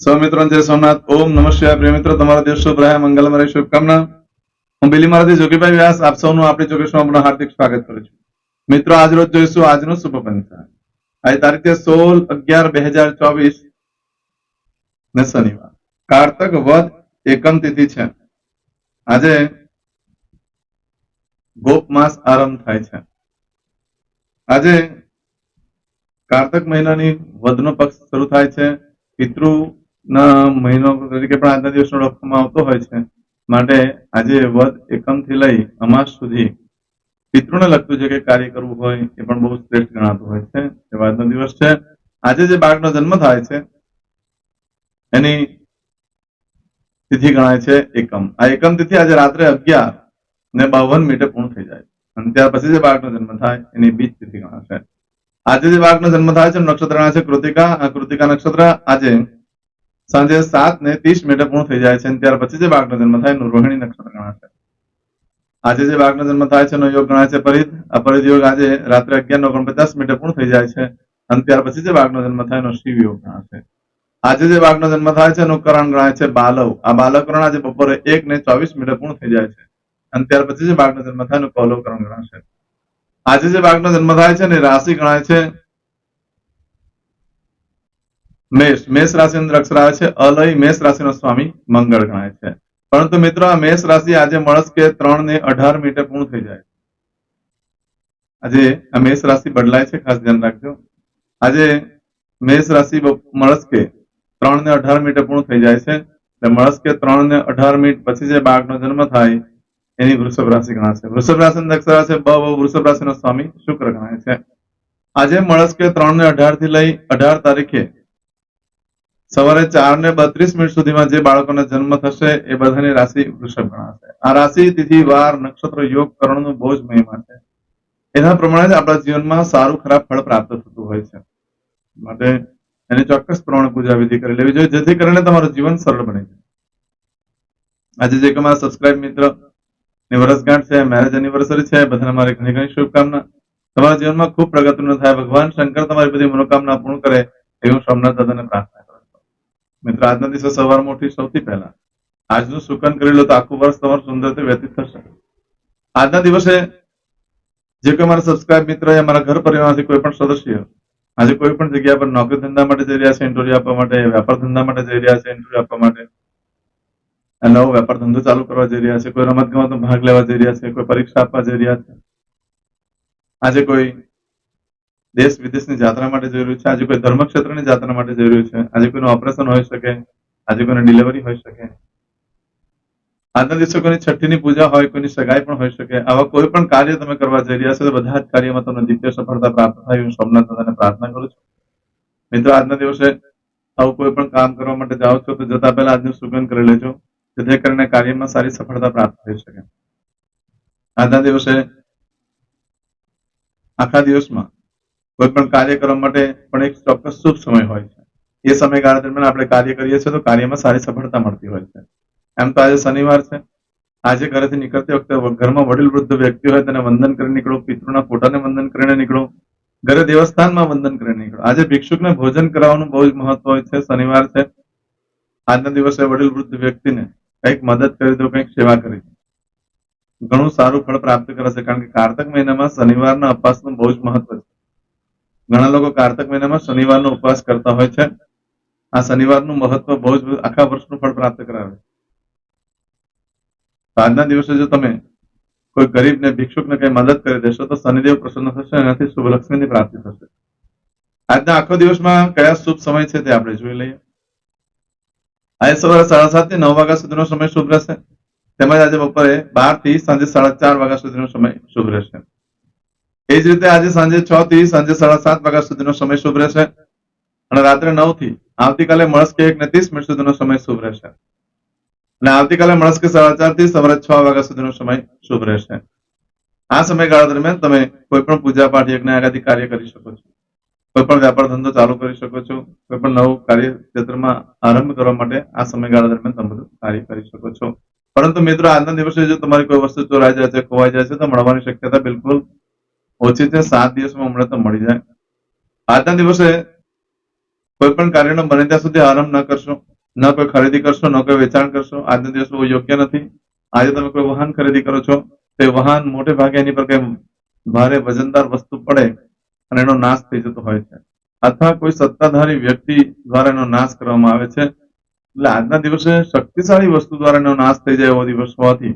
સૌ મિત્રો જય સોમનાથ. ઓમ નમઃ પ્રિય મિત્રો, તમારા દિવસ શુભ રહે. મંગલમય શુભકામના. હું બિલીમારાથી જોગીભાઈ વ્યાસ. આપ સૌનું આપણી ચોકસમાં આપનું હાર્દિક સ્વાગત કરું છું. મિત્રો, આજ રોજ જોઈશું આજનું શુભ પંચાંગ આજે તારીખ સોળ અગિયાર બે હજાર ચોવીસ ને શનિવાર. કારતક વધ એકમ તિથિ છે. આજે ગોપ માસ આરંભ થાય છે. આજે કારતક મહિનાની વધનો પક્ષ શરૂ થાય છે. પિતૃ ના, મહિનો તરીકે પણ આજના દિવસનો ઓળખવામાં આવતો હોય છે. માટે આજે વધ એકમથી લઈ અમાસ સુધી પિતૃને લગતું જે કંઈ કાર્ય કરવું હોય એ પણ બહુ શ્રેષ્ઠ ગણાતું હોય છે. એવો આજનો દિવસ છે. આજે જે બાળકનો જન્મ થાય છે, એની તિથિ ગણાય છે એકમ. આ એકમ તિથિ આજે રાત્રે અગિયાર ને બાવન મિનિટે પૂર્ણ થઈ જાય અને ત્યાર પછી જે બાળકનો જન્મ થાય, એની બીજ તિથિ ગણાશે. આજે જે બાળકનો જન્મ થાય છે નક્ષત્ર ગણાય છે. કૃતિકા, આ કૃતિકા નક્ષત્ર આજે સાંજે સાત ને ત્રીસ મિનિટે પૂર્ણ થઈ જાય છે ત્યાર પછી જે બાળકનો જન્મ થાય, એનું રોહિણી નક્ષત્ર ગણાશે આજે જે બાળકનો જન્મ થાય છે, એનો યોગ ગણાય છે પરિધ. આ પરિધ યોગ આજે રાત્રે અગિયાર ને ઓગણપચાસ મિનિટે પૂર્ણ થઈ જાય છે અને ત્યાર પછી જે બાળકનો જન્મ થાય, એનો શિવ યોગ ગણાશે આજે જે બાળકનો જન્મ થાય છે, એનું કરણ ગણાય છે બાલવ. આ બાલકરણ આજે બપોરે એક ને ચોવીસ મિનિટે પૂર્ણ થઈ જાય છે અને ત્યાર પછી જે બાળકનો જન્મ થાય, એનું કૌલવકરણ ગણાશે. આજે જે બાળકનો જન્મ થાય છે ને રાશિ ગણાય છે મેષ. મેષ રાશિ અંદર અક્ષર આવે છે અલય. મેષ રાશિનો સ્વામી મંગળ ગણાય છે. પરંતુ મિત્રો, આ મેષ રાશિ આજે મળસ કે ત્રણ ને અઢાર મિનિટે પૂર્ણ થઈ જાય આજે આ મેષ રાશિ બદલાય છે, ખાસ ધ્યાન રાખજો. આજે મેષ રાશિ બપ- મળસ કે ત્રણ ને અઢાર મિનિટે પૂર્ણ થઈ જાય છે. એટલે મળસ કે ત્રણ ને અઢાર મિનિટ પછી જે બાળકનો જન્મ થાય, એની વૃષભ રાશિ ગણાશે વૃષભ રાશિ અક્ષરા છે બ વૃષભ રાશિનો સ્વામી શુક્ર ગણાય છે. આજે મળસ કે ત્રણ ને અઢારથી લઈ અઢાર તારીખે સવારે ચાર ને બત્રીસ મિનિટ સુધીમાં જે બાળકોને જન્મ થશે એ બધાની રાશિ વૃષભ ગણાશે. આ રાશિ, તિથિ, વાર, નક્ષત્ર, યોગ, કરણનું બહુ જ મહિમા છે. એના પ્રમાણે જ આપણા જીવનમાં સારું, ખરાબ ફળ પ્રાપ્ત થતું હોય છે. માટે એની ચોક્કસ પ્રમાણે પૂજા વિધિ કરી લેવી જોઈએ, જેથી કરીને તમારું જીવન સરળ બની જાય. આજે જે કે મારા સબસ્ક્રાઇબ મિત્ર, ની વર્ષગાંઠ છે મેરેજ એનિવર્સરી છે, બધાને મારી ઘણી ઘણી શુભકામના. તમારા જીવનમાં ખૂબ પ્રગતિનું થાય, ભગવાન શંકર તમારી બધી મનોકામના પૂર્ણ કરે, એવું સોમનાથ દાદાને પ્રાર્થના મિત્રો આજના દિવસે સવારમાં ઉઠી સૌથી પહેલા. આજનું સુકન કરી લો તો આખું વર્ષ તમારું સુંદર રીતે વ્યતીત થશે. આજના દિવસે જે કોઈ મારા સબસ્ક્રાઇબ મિત્ર યા મારા ઘર પરિવારમાંથી કોઈ પણ સદસ્ય આજે કોઈ પણ જગ્યા પર નોકરી ધંધા માટે જઈ રહ્યા છે ઇન્ટરવ્યુ આપવા માટે, વેપાર ધંધા માટે જઈ રહ્યા છે ઇન્ટરવ્યુ આપવા માટે નવો વેપાર ધંધો ચાલુ કરવા જઈ રહ્યા છે, કોઈ રમત ગમતમાં ભાગ લેવા જઈ રહ્યા છે, કોઈ પરીક્ષા આપવા જઈ રહ્યા છે. આજે કોઈ દેશ વિદેશની યાત્રા માટે જઈ રહ્યું છે, આજે કોઈ ધર્મક્ષેત્રની યાત્રા માટે જઈ રહ્યું છે, આજે કોઈનું ઓપરેશન હોઈ શકે, આજે કોઈને ડિલિવરી હોઈ શકે. આજના દિવસે કોઈની છઠ્ઠીની પૂજા હોય, કોઈની સગાઈ પણ હોઈ શકે, આવા કોઈ પણ કાર્ય તમે કરવા જઈ રહ્યા છો, તો બધા જ કાર્યમાં તમને દિવ્ય સફળતા પ્રાપ્ત થાય. હું સોમનાથ દાદાને પ્રાર્થના કરું છું. મિત્રો, આજના દિવસે આવું કોઈ પણ કામ કરવા માટે જાઓ છો, તો જતા પહેલા આજનું સુગંધ કરી લેજો, જેથી કરીને કાર્યમાં સારી સફળતા પ્રાપ્ત થઈ શકે. આજના દિવસે આખા દિવસમાં કોઈ પણ કાર્ય કરવા માટે પણ એક ચોક્કસ શુભ સમય હોય છે. એ સમયગાળા દરમિયાન આપણે કાર્ય કરીએ છીએ તો કાર્યમાં સારી સફળતા મળતી હોય છે. એમ તો આજે શનિવાર છે. આજે ઘરેથી નીકળતી વખતે ઘરમાં વડીલ વૃદ્ધ વ્યક્તિ હોય તેને વંદન કરી નીકળો, પિતૃના ફોટાને વંદન કરીને નીકળો, ઘરે દેવસ્થાનમાં વંદન કરીને નીકળો. આજે ભિક્ષુકને ભોજન કરાવવાનું બહુ જ મહત્વ હોય છે. શનિવાર છે. આજના દિવસે વડીલ વૃદ્ધ વ્યક્તિને કંઈક મદદ કરી દો, કંઈક સેવા કરી દો. ઘણું સારું ફળ પ્રાપ્ત કરે છે કારણ કે કારતક મહિનામાં શનિવારના અપાસનું બહુ જ મહત્વ છે. ઘણા લોકો કારતક મહિનામાં શનિવારનો ઉપવાસ કરતા હોય છે. આ શનિવારનું મહત્વ બહુ જ આખા વર્ષનું ફળ પ્રાપ્ત કરાવે. આજના દિવસે જો તમે કોઈ ગરીબને, ભિક્ષુકને કઈ મદદ કરી દેશો, તો શનિદેવ પ્રસન્ન થશે એનાથી શુભ પ્રાપ્તિ થશે. આજના આખો દિવસમાં કયા શુભ સમય છે તે આપણે જોઈ લઈએ. આજે સવારે સાડા સાતથી નવ વાગ્યા સુધીનો સમય શુભ રહેશે. તેમજ આજે બપોરે બારથી સાંજે સાડા ચાર વાગ્યા સુધીનો સમય શુભ રહેશે. એ જ રીતે આજે સાંજે છ થી સાંજે સાડા સાત વાગ્યા સુધીનો સમય શુભ રહેશે. અને રાત્રે નવથી આવતીકાલે મળસ્કે એક ને ત્રીસ મિનિટ સુધીનો સમય શુભ રહેશે. અને આવતીકાલે મળસ્કે સાડા ચારથી સવારે છ વાગ્યા સુધીનો સમય શુભ રહેશે. આ સમયગાળા દરમિયાન તમે કોઈ પણ પૂજા પાઠ, યજ્ઞ આદિ કાર્ય કરી શકો છો. કોઈ પણ વ્યાપાર ધંધો ચાલુ કરી શકો છો. કોઈ પણ નવું કાર્ય ક્ષેત્રમાં આરંભ કરવા માટે આ સમયગાળા દરમિયાન તમે કાર્ય કરી શકો છો. પરંતુ મિત્રો, આજના દિવસે જો તમારી કોઈ વસ્તુ ચોરાઈ જાય છે, ખોવાઈ જાય છે, તો મળવાની શક્યતા બિલકુલ ઓછી છે સાત દિવસમાં હમણાં તો મળી જાય. આજના દિવસે કોઈ પણ કાર્યનો બને ત્યાં સુધી આરંભ ન કરશો, ન કોઈ ખરીદી કરશો, ન કોઈ વેચાણ કરશો. આજના દિવસ બહુ યોગ્ય નથી. આજે તમે કોઈ વાહન ખરીદી કરો છો, તે વાહન મોટે ભાગે એની પર કઈ ભારે વજનદાર વસ્તુ પડે અને એનો નાશ થઈ જતો હોય છે. અથવા કોઈ સત્તાધારી વ્યક્તિ દ્વારા એનો નાશ કરવામાં આવે છે. એટલે આજના દિવસે શક્તિશાળી વસ્તુ દ્વારા એનો નાશ થઈ જાય એવો દિવસ હોવાથી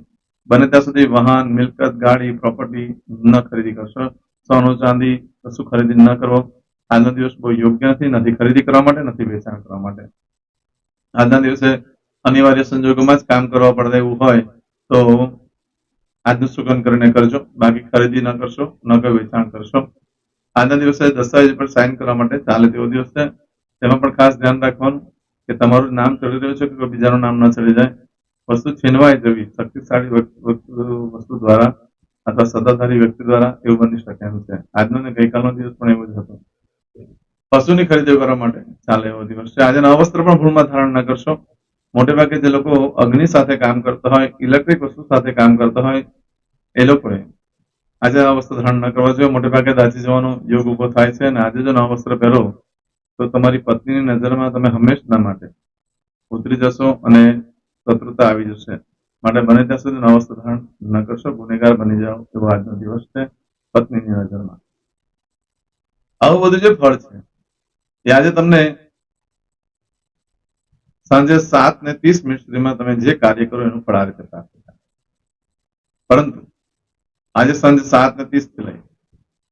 બને ત્યાં સુધી વાહન, મિલકત, ગાડી પ્રોપર્ટી ન ખરીદી કરશો. સોનું, ચાંદી કશું ખરીદી ન કરો. આજનો દિવસ બહુ યોગ્ય નથી નથી ખરીદી કરવા માટે, નથી વેચાણ કરવા માટે. આજના દિવસે અનિવાર્ય સંજોગોમાં જ કામ કરવા પડે એવું હોય તો આજનું સુગંધ કરીને કરજો. બાકી ખરીદી ન કરશો, ન કોઈ વેચાણ કરશો. આજના દિવસે દસ્તાવેજ પર સાઇન કરવા માટે ચાલે તેવો દિવસ છે. તેમાં પણ ખાસ ધ્યાન રાખવાનું કે તમારું નામ ચડી રહ્યું છે કે બીજાનું નામ ન ચડી જાય. વસ્તુ છીનવાઈ જવી શક્તિશાળી વસ્તુ- વસ્તુ દ્વારા અથવા સત્તાધારી વ્યક્તિ દ્વારા એવું બની શકે એમ છે. આજનો ને ગઈકાલનો દિવસ પણ એવો જ હતો. પશુની ખરીદી કરવા માટે ચાલે એવો દિવસ છે. આજે અવસ્ત્ર પણ ભૂલમાં ધારણ ન કરશો. મોટે ભાગે જે લોકો અગ્નિ સાથે કામ કરતા હોય, ઇલેક્ટ્રિક વસ્તુ સાથે કામ કરતા હોય, એ લોકોએ આજે આ વસ્ત્ર ધારણ ન કરવા જોઈએ. મોટે ભાગે દાઝી જવાનો યોગ ઊભો થાય છે અને આજે જો નવા વસ્ત્ર પહેરો, તો તમારી પત્નીની નજરમાં તમે હંમેશના માટે ઉતરી જશો અને શત્રુતા આવી જશે. માટે બને ત્યાં સુધી નવા ધારણ ન કરશો. ગુનેગાર બની જાઓ. એવો આજનો દિવસ છે પત્નીની નજરમાં. આવું બધું જે ફળ છે, એ આજે તમને સાંજે સાત ને ત્રીસ મિનિટ સુધીમાં તમે જે કાર્ય કરો એનું ફળ આ રીતે પ્રાપ્ત થાય. પરંતુ આજે સાંજે સાત ને ત્રીસથી લઈ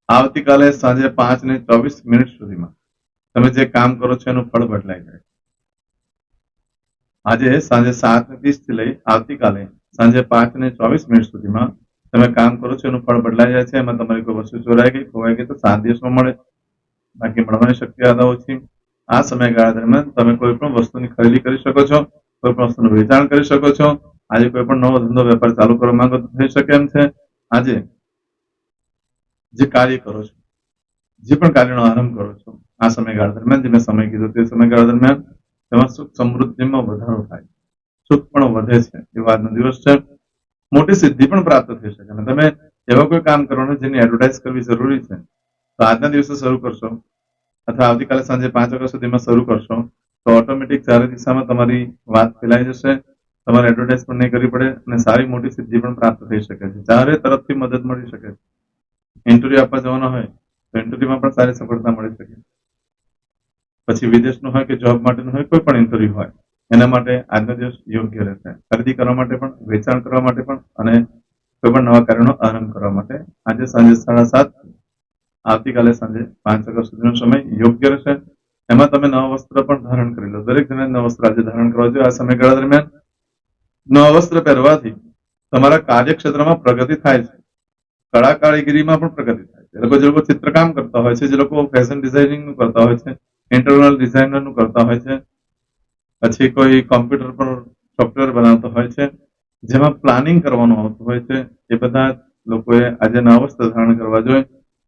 આવતીકાલે સાંજે પાંચ ને ચોવીસ મિનિટ સુધીમાં તમે જે કામ કરો છો એનું ફળ બદલાઈ જાય. આજે સાંજે સાત ને ત્રીસથી લઈ આવતીકાલે સાંજે પાંચ ને ચોવીસ મિનિટ સુધીમાં તમે કામ કરો છો, એનું ફળ બદલાઈ જાય છે, એમાં તમારી કોઈ વસ્તુ ચોરાઈ ગઈ, ખોવાઈ ગઈ, તો સાત દિવસમાં મળે. બાકી મળવાની શક્યતા ઓછી. આ સમયગાળા દરમિયાન તમે કોઈ પણ વસ્તુની ખરીદી કરી શકો છો, કોઈ પણ વસ્તુનું વેચાણ કરી શકો છો. આજે કોઈ પણ નવો ધંધો, વેપાર ચાલુ કરવા માંગો થઈ શકે એમ છે. આજે જે કાર્ય કરો છો, જે પણ કાર્યનો આરંભ કરો છો, આ સમયગાળા દરમિયાન જે મેં સમય કીધો તે સમયગાળા દરમિયાન તેમાં સુખ સમૃદ્ધિમાં વધારો થાય. સુખ પણ વધે છે. એ વાતનો દિવસ છે. મોટી સિદ્ધિ પણ પ્રાપ્ત થઈ શકે. અને તમે એવા કોઈ કામ કરવાનું જેની એડવર્ટાઇઝ કરવી જરૂરી છે, તો આજના દિવસે શરૂ કરશો. અથવા આવતીકાલે સાંજે પાંચ વાગ્યા સુધીમાં શરૂ કરશો. તો ઓટોમેટિક ચારે દિશામાં તમારી વાત ફેલાઈ જશે. તમારે એડવર્ટાઇઝ પણ નહીં કરવી પડે અને સારી મોટી સિદ્ધિ પણ પ્રાપ્ત થઈ શકે છે. ચારે તરફથી મદદ મળી શકે છે. ઇન્ટરવ્યુ આપવા જવાનો હોય તો ઇન્ટરવ્યુમાં પણ સારી સફળતા મળી શકે. પછી વિદેશનું હોય કે જોબ માટેનું હોય, કોઈ પણ ઇન્ટરવ્યુ હોય, એના માટે આજનો દિવસ યોગ્ય રહેશે. ખરીદી કરવા માટે પણ, વેચાણ કરવા માટે પણ, અને કોઈ પણ નવા કાર્યનો આરંભ કરવા માટે આજે સાંજે સાડા સાત, આવતીકાલે સાંજે પાંચ વાગ્યા સુધીનો સમય યોગ્ય રહેશે. એમાં તમે નવા વસ્ત્ર પણ ધારણ કરી લો. દરેક જણા નવા વસ્ત્ર આજે ધારણ કરવા જોઈએ. આ સમયગાળા દરમિયાન નવા વસ્ત્ર પહેરવાથી તમારા કાર્યક્ષેત્રમાં પ્રગતિ થાય છે. કળા કારીગીરીમાં પણ પ્રગતિ થાય છે. જે લોકો ચિત્રકામ કરતા હોય છે, જે લોકો ફેશન ડિઝાઇનિંગ કરતા હોય છે ઇન્ટરનલ ડિઝાઇનરનું કરતા હોય છે. પછી કોઈ કોમ્પ્યુટર પર સોફ્ટવેર બનાવતો હોય છે. જેમાં પ્લાનિંગ કરવાનું આવતું હોય છે. એ બધા લોકોએ આજે નવા વસ્ત્ર ધારણ કરવા જોઈએ.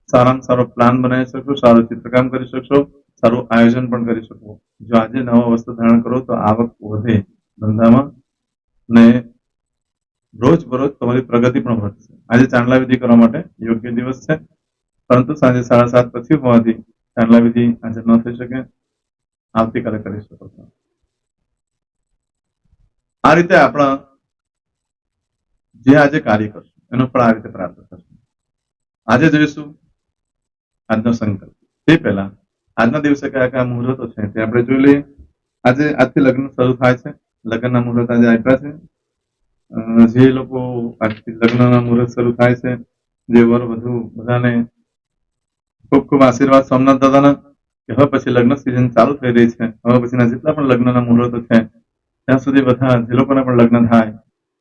સારામાં સારો પ્લાન બનાવી શકશો, સારું ચિત્રકામ કરી શકશો, સારું આયોજન પણ કરી શકો જો આજે નવા વસ્તુ ધારણ કરો તો આવક વધે ધંધામાં ને રોજ બરોજ તમારી પ્રગતિ પણ વધશે. આજે ચાંદલા વિધિ કરવા માટે યોગ્ય દિવસ છે. પરંતુ સાંજે સાડા સાત પછી હોવાથી ચાંદલા વિધિ આજે ન થઈ શકે આવતીકાલે કરી શકો છો. આ રીતે આપણા જે આજે કાર્ય કરશું, એનો પણ આ રીતે પ્રાર્થ કરશું. આજે જોઈશું આજનો સંકલ્પ. તે પહેલા, આજના દિવસે કયા કયા મુહૂર્તો છે તે આપણે જોઈ લઈએ. આજે, આજથી લગ્ન શરૂ થાય છે. લગ્નના મુહૂર્ત આજે આપ્યા છે. જે લોકો આજથી લગ્નના મુહૂર્ત શરૂ થાય છે, જે વર, વધુ બધાને ખૂબ ખૂબ આશીર્વાદ સોમનાથ દાદાના. કે હવે પછી લગ્ન સિઝન ચાલુ થઈ રહી છે. હવે પછીના જેટલા પણ લગ્નના મુહૂર્તો છે, ત્યાં સુધી બધા જે લોકોના પણ લગ્ન થાય,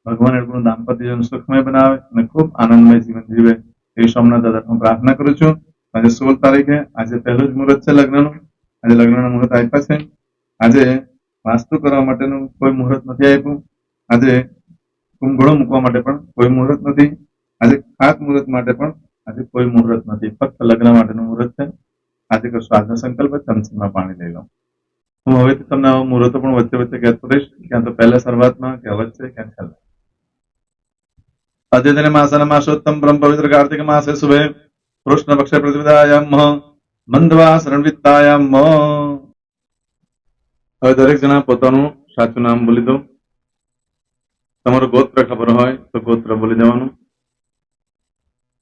ભગવાન દાંપત્ય જીવન સુખમય બનાવે અને ખૂબ આનંદમય જીવન જીવે. એ સોમનાથ દાદા હું પ્રાર્થના કરું છું. આજે સોળ તારીખે, આજે પહેલું જ મુહૂર્ત છે લગ્નનું. આજે લગ્નના મુહૂર્ત આપ્યા છે. આજે વાસ્તુ કરવા માટેનું કોઈ મુહૂર્ત નથી આપ્યું. આજે કુંભળો મૂકવા માટે પણ કોઈ મુહૂર્ત નથી. આજે ખાત મુહૂર્ત માટે પણ આજે કોઈ મુહૂર્ત નથી. ફક્ત લગ્ન માટેનું મુહૂર્ત છે. આજે કરશો આજનો સંકલ્પ ચમચીમાં પાણી લઈ લો. હું હવેથી તમને આવા મુહૂર્તો પણ વચ્ચે વચ્ચે કહેતો રહીશ ક્યાં તો પહેલા શરૂઆતમાં કે વચ્ચે, ક્યાં છેલ્લે. અદ્યતન માસના માસોત્તમ બ્રહ્મ પવિત્ર કાર્તિક માસે શુભે કૃષ્ણ પક્ષ પ્રતિપદાયામ મંદવા શરણવિત્તાયામ હવે દરેક જણા પોતાનું સાચું નામ બોલી દો. તમારું ગોત્ર ખબર હોય તો ગોત્ર બોલી દેવાનું.